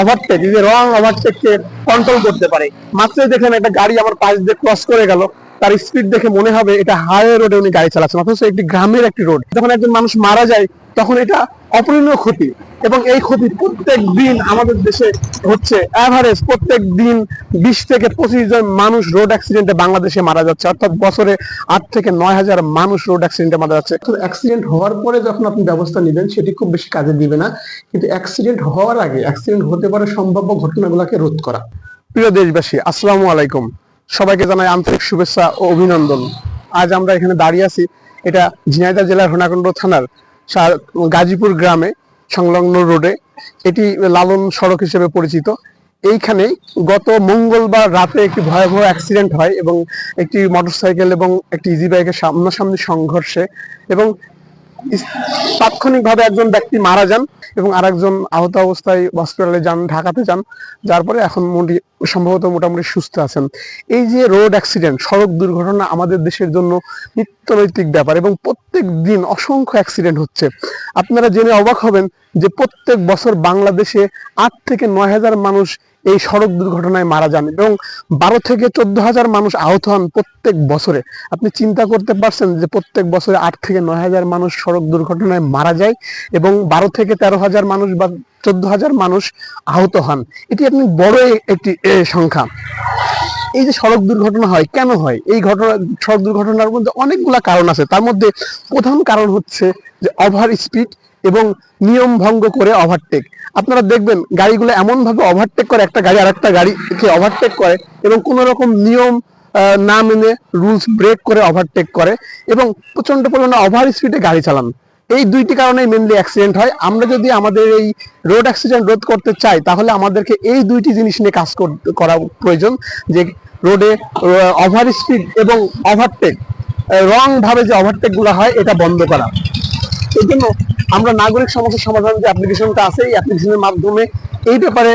Overtake যে রং ওভারটেককে control করতে পারে। মাত্রই দেখেন একটা গাড়ি আমার পাশ দিয়ে ক্রস করে গেল। তার স্পিড দেখে মনে হবে এটা হাইওয়ে রোডে উনি গাড়ি চালাচ্ছেন, অথচ একটি গ্রামের একটি রোড যখন একজন মানুষ মারা যায়, তখন এটা অপরিণীয় ক্ষতি এবং এই ক্ষতি প্রত্যেক দিন আমাদের দেশে হচ্ছে অ্যাভারেজ প্রত্যেক দিন বিশ থেকে পঁচিশ জন মানুষ রোড অ্যাক্সিডেন্টে বাংলাদেশে মারা যাচ্ছে। অর্থাৎ বছরে আট থেকে নয় হাজার মানুষ রোড অ্যাক্সিডেন্টে মারা যাচ্ছে। অ্যাক্সিডেন্ট হওয়ার পরে যখন আপনি ব্যবস্থা নেবেন, সেটি খুব বেশি কাজে দিবে না। কিন্তু অ্যাক্সিডেন্ট হওয়ার আগে অ্যাক্সিডেন্ট হতে পারে সম্ভাব্য ঘটনাগুলোকে রোধ করা। প্রিয় দেশবাসী, আসসালামু আলাইকুম। সবাইকে জানাই আন্তরিক শুভেচ্ছা ও অভিনন্দন। আজ আমরা এখানে দাঁড়িয়ে আছি। এটা ঝিনাইদহ জেলার হোনাকুণ্ড থানার গাজীপুর গ্রামে সংলগ্ন রোডে। এটি লালন সড়ক হিসেবে পরিচিত। এইখানে গত মঙ্গলবার রাতে একটি ভয়াবহ অ্যাক্সিডেন্ট হয় এবং একটি মোটরসাইকেল এবং একটি ইজি বাইকের সামনাসামনি সংঘর্ষে এবং তাৎক্ষণিকভাবে একজন ব্যক্তি মারা যান এবং আরেকজন আহত অবস্থায় হসপিটালে যান, ঢাকাতে যান। যার পরে এখন মোটি- সম্ভবত মোটামুটি সুস্থ আছেন। এই যে রোড অ্যাক্সিডেন্ট, সড়ক দুর্ঘটনা আমাদের দেশের জন্য নিত্যনৈতিক ব্যাপার এবং প্রত্যেক দিন অসংখ্য অ্যাক্সিডেন্ট হচ্ছে। আপনারা জেনে অবাক হবেন যে প্রত্যেক বছর বাংলাদেশে আট থেকে নয় হাজার মানুষ এই সড়ক দুর্ঘটনায় মারা যান এবং বারো থেকে চোদ্দ হাজার মানুষ আহত হন প্রত্যেক বছরে। আপনি চিন্তা করতে পারছেন যে প্রত্যেক বছরে আট থেকে নয় হাজার মানুষ সড়ক দুর্ঘটনায় মারা যায় এবং বারো থেকে তেরো হাজার মানুষ বা চোদ্দ হাজার মানুষ আহত হন। এটি আপনি বড় একটি সংখ্যা। এই যে সড়ক দুর্ঘটনা হয়, কেন হয়? এই ঘটনা, সড়ক দুর্ঘটনার মধ্যে অনেকগুলা কারণ আছে। তার মধ্যে প্রধান কারণ হচ্ছে যে ওভার স্পিড এবং নিয়ম ভঙ্গ করে ওভারটেক আপনারা দেখবেন গাড়িগুলো এমন ভাবে ওভারটেক করে, একটা গাড়ি আরেকটা গাড়িকে ওভারটেক করে এবং কোন রকম নিয়ম না মেনে রুলস ব্রেক করে ওভারটেক করে এবং প্রচণ্ড পরিমাণে ওভার স্পিডে গাড়ি চালান। এই দুইটি কারণে মেনলি অ্যাক্সিডেন্ট হয়। আমরা যদি আমাদের এই রোড অ্যাক্সিডেন্ট রোধ করতে চাই, তাহলে আমাদেরকে এই দুইটি জিনিস নিয়ে কাজ কর- প্রয়োজন যে রোডে ওভার স্পিড এবং ওভারটেক রং ভাবে যে ওভারটেকগুলো হয়, এটা বন্ধ করা। জন্য আমরা নাগরিক সমস্যা সমাধান যে অ্যাপ্লিকেশনটা আছে, এই অ্যাপ্লিকেশনের মাধ্যমে এই ব্যাপারে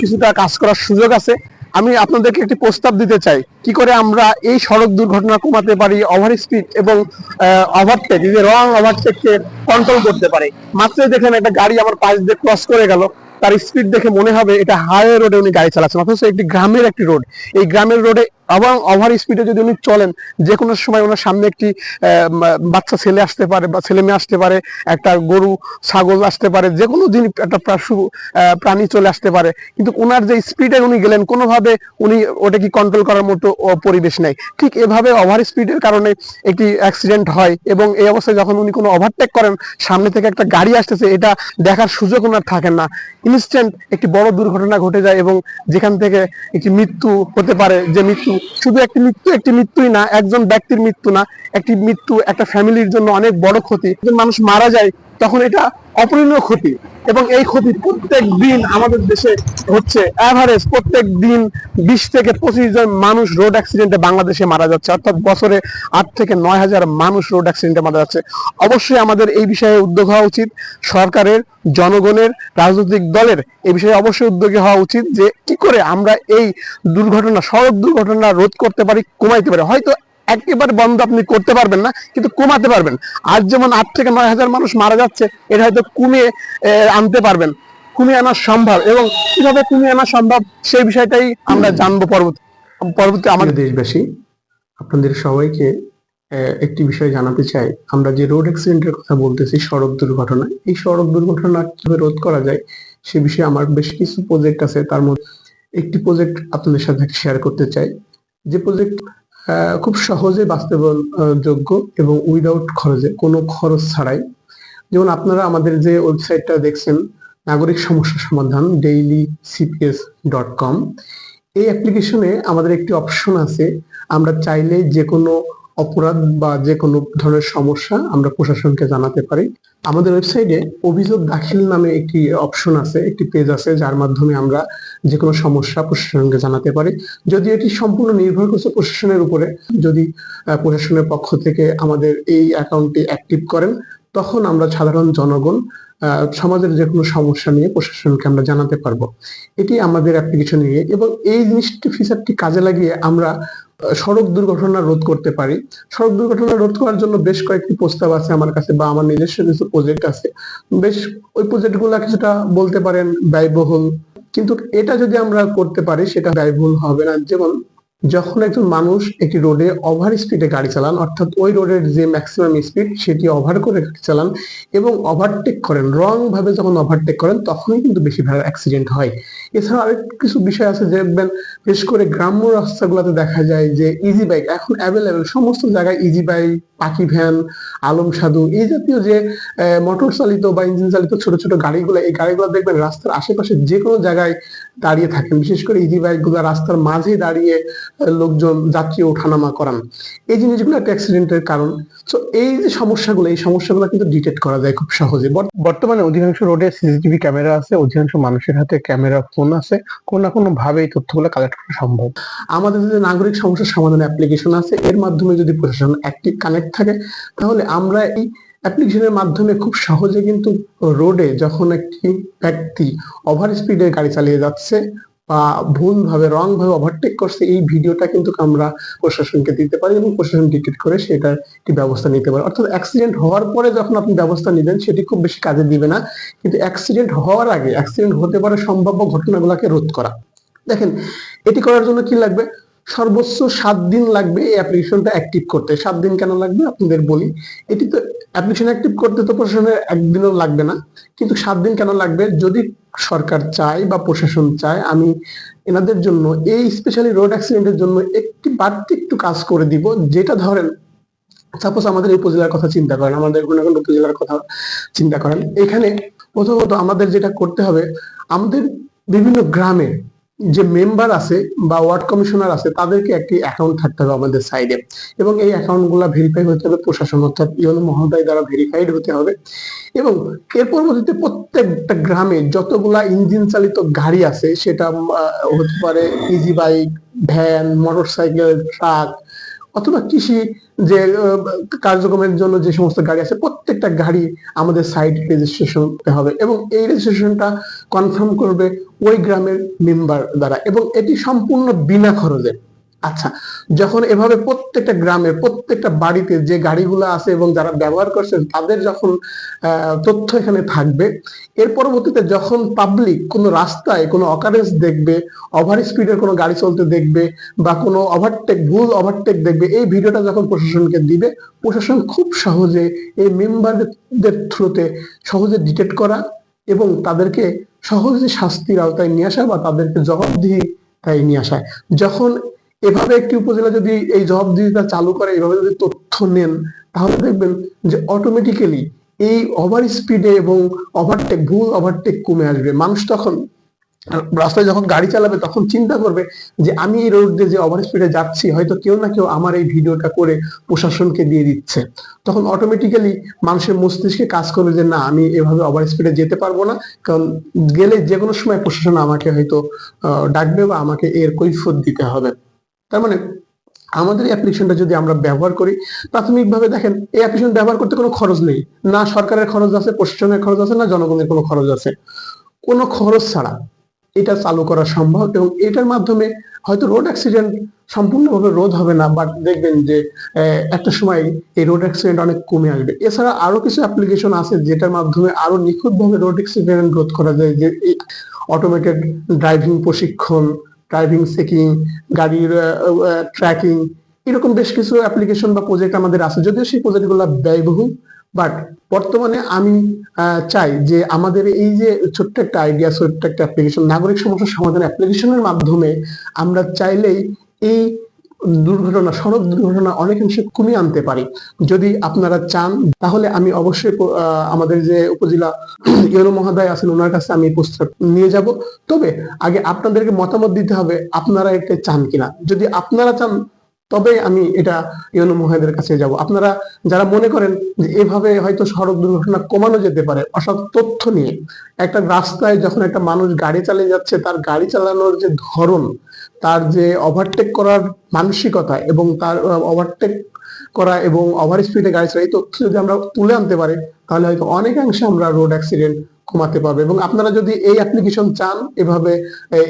কিছুটা কাজ করার সুযোগ আছে। আমি আপনাদেরকে একটি প্রস্তাব দিতে চাই। কি করে আমরা এই সড়ক দুর্ঘটনা কমাতে পারি ওভার স্পিড এবং ওভারটেক যে রং ওভারটেককে কন্ট্রোল করতে পারি? মাত্রই দেখেন একটা গাড়ি আমার পাশ দিয়ে ক্রস করে গেল, তার স্পিড দেখে মনে হবে এটা হাইওয়ে রোডে উনি গাড়ি চালাচ্ছেন, অথচ একটি গ্রামের একটি রোড এই গ্রামের রোডে এবং ওভার স্পিডে যদি উনি চলেন যে কোনো সময় ওনার সামনে একটি বাচ্চা ছেলে আসতে পারে বা ছেলে মেয়ে আসতে পারে, একটা গরু, ছাগল আসতে পারে যে কোনো জিনিস একটা পশু প্রাণী চলে আসতে পারে, কিন্তু ওনার যে স্পিডে উনি গেলেন, কোনোভাবে উনি ওটা কি কন্ট্রোল করার মতো পরিবেশ নেই। ঠিক এভাবে ওভার স্পিডের কারণে একটি অ্যাক্সিডেন্ট হয় এবং এই অবস্থায় যখন উনি কোনো ওভারটেক করেন, সামনে থেকে একটা গাড়ি আসতেছে, এটা দেখার সুযোগ ওনার থাকে না। ইনস্ট্যান্ট একটি বড় দুর্ঘটনা ঘটে যায় এবং যেখান থেকে একটি মৃত্যু হতে পারে, যে মৃত্যু শুধু একটি মৃত্যু, একটি মৃত্যুই না, একজন ব্যক্তির মৃত্যু না, একটি মৃত্যু একটা ফ্যামিলির জন্য অনেক বড় ক্ষতি। মানুষ মারা যায়, তখন এটা অপরিণীয় ক্ষতি। এবং এই ক্ষতি প্রত্যেক দিন আমাদের দেশে হচ্ছে অ্যাভারেজ প্রত্যেক দিন বিশ থেকে পঁচিশ জন মানুষ রোড অ্যাক্সিডেন্টে বাংলাদেশে মারা যাচ্ছে। অর্থাৎ বছরে আট থেকে নয় হাজার মানুষ রোড অ্যাক্সিডেন্টে মারা যাচ্ছে। অবশ্যই আমাদের এই বিষয়ে উদ্যোগ হওয়া উচিত। সরকারের, জনগণের, রাজনৈতিক দলের এই বিষয়ে অবশ্যই উদ্যোগী হওয়া উচিত যে কি করে আমরা এই দুর্ঘটনা, সড়ক দুর্ঘটনা রোধ করতে পারি, কমাইতে পারি। হয়তো একেবারে বন্ধ আপনি করতে পারবেন না, কিন্তু কমাতে পারবেন। আজ যেমন আট থেকে নয় হাজার মানুষ মারা যাচ্ছে, এটা হয়তো কমিয়ে আনতে পারবেন। কমিয়ে আনা সম্ভব এবং কীভাবে কমিয়ে আনা সম্ভব সেই বিষয়টাই আমরা জানব পরবর্তী পরবর্তী আমাদের দেশবাসী, আপনাদের সবাইকে একটি বিষয় জানাতে চাই। আমরা যে রোড অ্যাক্সিডেন্টের কথা বলতেছি, সড়ক দুর্ঘটনা, এই সড়ক দুর্ঘটনা কীভাবে রোধ করা যায় সে বিষয়ে আমার বেশ কিছু প্রজেক্ট আছে। তার মধ্যে একটি প্রজেক্ট আপনাদের সাথে শেয়ার করতে চাই। যে প্রজেক্ট খুব সহজে বাস্তবায়ন যোগ্য এবং উইদাউট খরচে, কোনো খরচ ছাড়াই। যেমন আপনারা আমাদের যে ওয়েবসাইটটা দেখছেন, নাগরিক সমস্যা সমাধান ডেইলি সিপিএস ডট কম এই অ্যাপ্লিকেশনে আমাদের একটি অপশন আছে, আমরা চাইলে যে কোনো অপরাধ বা যে কোনো ধরনের সমস্যা আমরা প্রশাসনকে জানাতে পারি। আমাদের ওয়েবসাইটে অভিযোগ দাখিল নামে একটি অপশন আছে, একটি পেজ আছে, যার মাধ্যমে আমরা যে কোনো সমস্যা প্রশাসনকে জানাতে পারি। যদি এটি সম্পূর্ণ নির্ভর করছে প্রশাসনের উপরে যদি প্রশাসনের পক্ষ থেকে আমাদের এই অ্যাকাউন্টটি অ্যাক্টিভ করেন, তখন আমরা সাধারণ জনগণ সমাজের যে কোনো সমস্যা নিয়ে প্রশাসনকে আমরা জানাতে পারব। এটি আমাদের অ্যাপ্লিকেশন নিয়ে এবং এই জিনিসটি ফিচারটি কাজে লাগিয়ে আমরা সড়ক দুর্ঘটনা রোধ করতে পারি। সড়ক দুর্ঘটনা রোধ করার জন্য বেশ কয়েকটি প্রস্তাব আছে আমার কাছে বা আমার নিজস্ব কিছু প্রজেক্ট আছে। বেশ ওই প্রজেক্টগুলা কিছুটা বলতে পারেন ব্যয়বহুল। কিন্তু এটা যদি আমরা করতে পারি, সেটা ব্যয়বহুল হবে না। যেমন যখন একজন মানুষ একটি রোডে ওভার স্পিডে গাড়ি চালান, অর্থাৎ ওই রোডের যে ম্যাক্সিমাম স্পিড সেটি ওভার করে গাড়ি চালান এবং ওভারটেক করেন রং ভাবে যখন ওভারটেক করেন, তখনই কিন্তু বেশিরভাগ অ্যাক্সিডেন্ট হয়। এছাড়া আরেক কিছু বিষয় আছে দেখবেন বিশেষ করে গ্রাম্য রাস্তাগুলোতে দেখা যায় যে ইজি বাইক এখন অ্যাভেলেবেল সমস্ত জায়গায় ইজি বাইক পাখি ভ্যান, আলম সাধু, এই জাতীয় যে মোটর চালিত বা ইঞ্জিন চালিত ছোট ছোট গাড়িগুলো, এই গাড়িগুলো দেখবেন রাস্তার আশেপাশে যে কোনো জায়গায় দাঁড়িয়ে থাকেন। বিশেষ করে ইজি বাইকগুলো রাস্তার মাঝে দাঁড়িয়ে লোকজন যাত্রী ওঠানামা করান। এই জিনিসগুলো একটা অ্যাক্সিডেন্টের কারণ। তো এই যে সমস্যাগুলো, এই সমস্যাগুলো কিন্তু ডিটেক্ট করা যায় খুব সহজে। বর্তমানে অধিকাংশ রোডে সিসিটিভি ক্যামেরা আছে, অধিকাংশ মানুষের হাতে ক্যামেরা, ফোন আছে। কোনো না কোনো ভাবে এই তথ্যগুলো কালেক্ট করা সম্ভব। আমাদের যে নাগরিক সমস্যা সমাধান অ্যাপ্লিকেশন আছে, এর মাধ্যমে যদি প্রশাসন অ্যাক্টিভ কানেক্ট থাকে, তাহলে আমরা এই অ্যাপ্লিকেশনের মাধ্যমে খুব সহজে কিন্তু রোডে যখন একটি ব্যক্তি ওভার স্পিডে গাড়ি চালিয়ে যাচ্ছে বা ভুল ভাবে রং ভাবে ওভারটেক করছে, এই ভিডিওটা কিন্তু আমরা প্রশাসনকে দিতে পারি এবং প্রশাসন টিকিট করে সেটার একটি ব্যবস্থা নিতে পারে। অর্থাৎ অ্যাক্সিডেন্ট হওয়ার পরে যখন আপনি ব্যবস্থা নেবেন, সেটি খুব বেশি কাজে দিবে না। কিন্তু অ্যাক্সিডেন্ট হওয়ার আগে অ্যাক্সিডেন্ট হতে পারে সম্ভাব্য ঘটনাগুলোকে রোধ করা। দেখেন, এটি করার জন্য কি লাগবে? সর্বোচ্চ সাত দিন লাগবে এই অ্যাপ্লিকেশনটা অ্যাক্টিভ করতে। সাত দিন কেন লাগবে? আপনাদের বলি, এটি তো অ্যাপ্লিকেশন অ্যাক্টিভ করতে তো প্রশাসনের একদিনও লাগবে না, কিন্তু সাত দিন কেন লাগবে? যদি সরকার চায় বা প্রশাসন চায়, আমি এনাদের জন্য, এই স্পেশালি রোড অ্যাক্সিডেন্টের জন্য একটি বাড়তি একটু কাজ করে দিব, যেটা ধরেন সাপোজ আমাদের এই উপজেলার কথা চিন্তা করেন, আমাদের কোনো উপজেলার কথা চিন্তা করেন। এখানে প্রথমত আমাদের যেটা করতে হবে, আমাদের বিভিন্ন গ্রামে যে মেম্বার আছে বা ওয়ার্ড কমিশনার আছে, তাদেরকে একটি অ্যাকাউন্ট থাকতে হবে আমাদের সাইডে এবং এই অ্যাকাউন্টগুলা ভেরিফাই হতে হবে প্রশাসন, অর্থাৎ ইয়ন মহোদয় দ্বারা ভেরিফাইড হতে হবে। এবং এর পরবর্তীতে প্রত্যেকটা গ্রামে যতগুলা ইঞ্জিন চালিত গাড়ি আছে, সেটা হতে পারে easy bike van motorcycle truck অথবা কৃষি যে কার্যক্রমের জন্য যে সমস্ত গাড়ি আছে, প্রত্যেকটা গাড়ি আমাদের সাইট রেজিস্ট্রেশন হবে এবং এই রেজিস্ট্রেশনটা কনফার্ম করবে ওই গ্রামের মেম্বার দ্বারা এবং এটি সম্পূর্ণ বিনা খরচে। আচ্ছা যখন এভাবে প্রত্যেকটা গ্রামে, প্রত্যেকটা বাড়িতে যে গাড়িগুলো আছে এবং যারা ব্যবহার করছেন, তাদের যখন তথ্য এখানে থাকবে, এর পরবর্তীতে যখন পাবলিক কোনো রাস্তায় কোনো অকারেন্স দেখবে ওভার স্পিডের কোনো গাড়ি চলতে দেখবে বা কোনো ওভারটেক ভুল ওভারটেক দেখবে, এই ভিডিওটা যখন প্রশাসনকে দিবে, প্রশাসন খুব সহজে এই মেম্বারদের থ্রুতে সহজে ডিটেক্ট করা এবং তাদেরকে সহজে শাস্তির আওতায় নিয়ে আসা বা তাদেরকে জবাবদিহি তাই নিয়ে আসা। যখন এভাবে একটি উপজেলা যদি এই জবাবদিহিতা চালু করে, এভাবে যদি তথ্য নেন, তাহলে দেখবেন যে অটোমেটিক্যালি এই ওভার স্পিডে এবং ওভারটেক ভুল ওভারটেক কমে আসবে। মানুষ তখন রাস্তায় যখন গাড়ি চালাবে, তখন চিন্তা করবে যে আমি এই রোড দিয়ে যে ওভার স্পিডে যাচ্ছি, হয়তো কেউ না কেউ আমার এই ভিডিওটা করে প্রশাসনকে দিয়ে দিচ্ছে। তখন অটোমেটিক্যালি মানুষের মস্তিষ্কে কাজ করবে যে, না, আমি এভাবে ওভার স্পিডে যেতে পারব না। কারণ গেলে যে কোনো সময় প্রশাসন আমাকে হয়তো ডাকবে বা আমাকে এর কৈফত দিতে হবে। তার মানে আমাদের অ্যাপ্লিকেশনটা যদি আমরা ব্যবহার করি, প্রাথমিকভাবে দেখেন, এই অ্যাপ্লিকেশন ব্যবহার করতে কোনো খরচ নেই। না সরকারের খরচ আছে, প্রশাসনের খরচ আছে, না জনগণের কোনো খরচ আছে। কোনো খরচ ছাড়া এটা চালু করা সম্ভব এবং এটার মাধ্যমে হয়তো রোড অ্যাক্সিডেন্ট সম্পূর্ণভাবে রোধ হবে না বাট দেখবেন যে একটা সময় এই রোড অ্যাক্সিডেন্ট অনেক কমে আসবে। এছাড়া আরও কিছু অ্যাপ্লিকেশন আছে যেটার মাধ্যমে আরও নিখুঁতভাবে রোড অ্যাক্সিডেন্ট রোধ করা যায়, যে অটোমেটেড ড্রাইভিং প্রশিক্ষণ ড্রাইভিং চেকিং গাড়ির ট্র্যাকিং এরকম বেশ কিছু অ্যাপ্লিকেশন বা প্রজেক্ট আমাদের আছে। যদিও সেই প্রজেক্টগুলো ব্যয়বহুল বাট বর্তমানে আমি চাই যে আমাদের এই যে ছোট্ট একটা আইডিয়া ছোট্ট একটা অ্যাপ্লিকেশন নাগরিক সমস্যা সমাধান অ্যাপ্লিকেশনের মাধ্যমে আমরা চাইলেই এই দুর্ঘটনা, সড়ক দুর্ঘটনা অনেকাংশে কমিয়ে আনতে পারি। যদি আপনারা চান, তাহলে আমি অবশ্যই আমাদের যে উপজেলা ইউনো মহোদয় আছেন, ওনার কাছে আমি প্রস্তাব নিয়ে যাব। তবে আগে আপনাদেরকে মতামত দিতে হবে, আপনারা এটা চান কিনা। যদি আপনারা চান তবে আমি এটা ইউনো মহোদয়ের কাছে যাব। আপনারা যারা মনে করেন যে এভাবে হয়তো সড়ক দুর্ঘটনা কমানো যেতে পারে, অসৎ তথ্য নিয়ে একটা রাস্তায় যখন একটা মানুষ গাড়ি চালিয়ে যাচ্ছে, তার গাড়ি চালানোর যে ধরন, তার যে ওভারটেক করার মানসিকতা এবং তার ওভারটেক করা এবং ওভার স্পিডে গাড়ি চালা এই তথ্য যদি আমরা তুলে আনতে পারি, তাহলে হয়তো অনেকাংশে আমরা রোড অ্যাক্সিডেন্ট কমাতে পারবে। এবং আপনারা যদি এই অ্যাপ্লিকেশন চান, এভাবে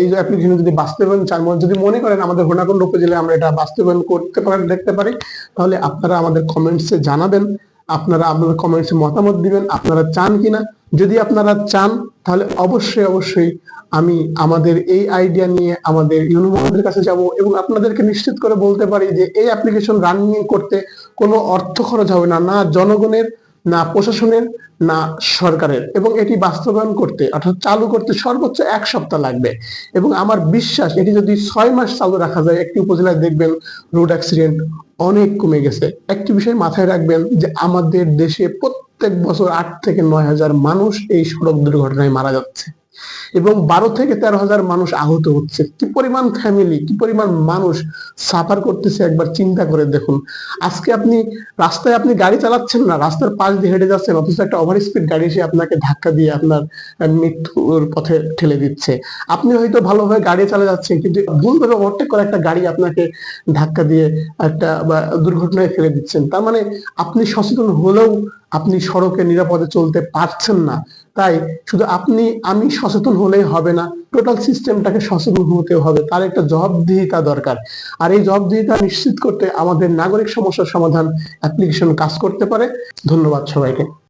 এই অ্যাপ্লিকেশন যদি বাস্তবায়ন চান যদি মনে করেন আমাদের হোনাকুণ্ড উপজেলায় আমরা এটা বাস্তবায়ন করতে পারেন দেখতে পারি, তাহলে আপনারা আমাদের কমেন্টসে জানাবেন। আপনারা আপনাদের কমেন্টসে মতামত দিবেন, আপনারা চান কিনা। যদি আপনারা চান, তাহলে অবশ্যই অবশ্যই আমি আমাদের এই আইডিয়া নিয়ে আমাদের ইউনিভার্সিটির কাছে যাব এবং আপনাদেরকে নিশ্চিত করে বলতে পারি যে এই অ্যাপ্লিকেশন রানিং করতে কোনো অর্থ খরচ হবে না। না জনগণের না প্রশাসনের, না সরকারের। এবং এটি বাস্তবায়ন করতে, অর্থাৎ চালু করতে সর্বোচ্চ এক সপ্তাহ লাগবে। এবং আমার বিশ্বাস, এটি যদি ছয় মাস চালু রাখা যায়, একটি উপজেলায় দেখবেন রোড অ্যাক্সিডেন্ট অনেক কমে গেছে। একটি বিষয় মাথায় রাখবেন যে আমাদের দেশে প্রত্যেক বছর আট থেকে নয় হাজার মানুষ এই সড়ক দুর্ঘটনায় মারা যাচ্ছে। এবং বারো থেকে তেরো হাজার মানুষ আহত হচ্ছে। কি পরিমাণ ফ্যামিলি কি পরিমাণ মানুষ সাফার করতেছে একবার চিন্তা করে দেখুন। আজকে আপনি রাস্তায় আপনি গাড়ি চালাচ্ছেন না, রাস্তার পাশ দিয়ে হেঁটে যাচ্ছেন, অথচ একটা ওভার স্পিড গাড়ি এসে আপনাকে ধাক্কা দিয়ে আপনার মৃত্যুর পথে ঠেলে দিচ্ছে। আপনি হয়তো ভালোভাবে গাড়ি চালা যাচ্ছেন, কিন্তু ভুলভাবে ওভারটেক করে একটা গাড়ি আপনাকে ধাক্কা দিয়ে একটা দুর্ঘটনায় ফেলে দিচ্ছেন। তার মানে আপনি সচেতন হলেও আপনি সড়কে, নিরাপদে চলতে পারছেন না। তাই শুধু আপনি, আমি সচেতন হলেই হবে না টোটাল সিস্টেমটাকে সচেতন হতে হবে। তার একটা জবাবদিহিতা দরকার। আর এই জবাবদিহিতা নিশ্চিত করতে আমাদের নাগরিক সমস্যার সমাধান অ্যাপ্লিকেশন কাজ করতে পারে। ধন্যবাদ সবাইকে।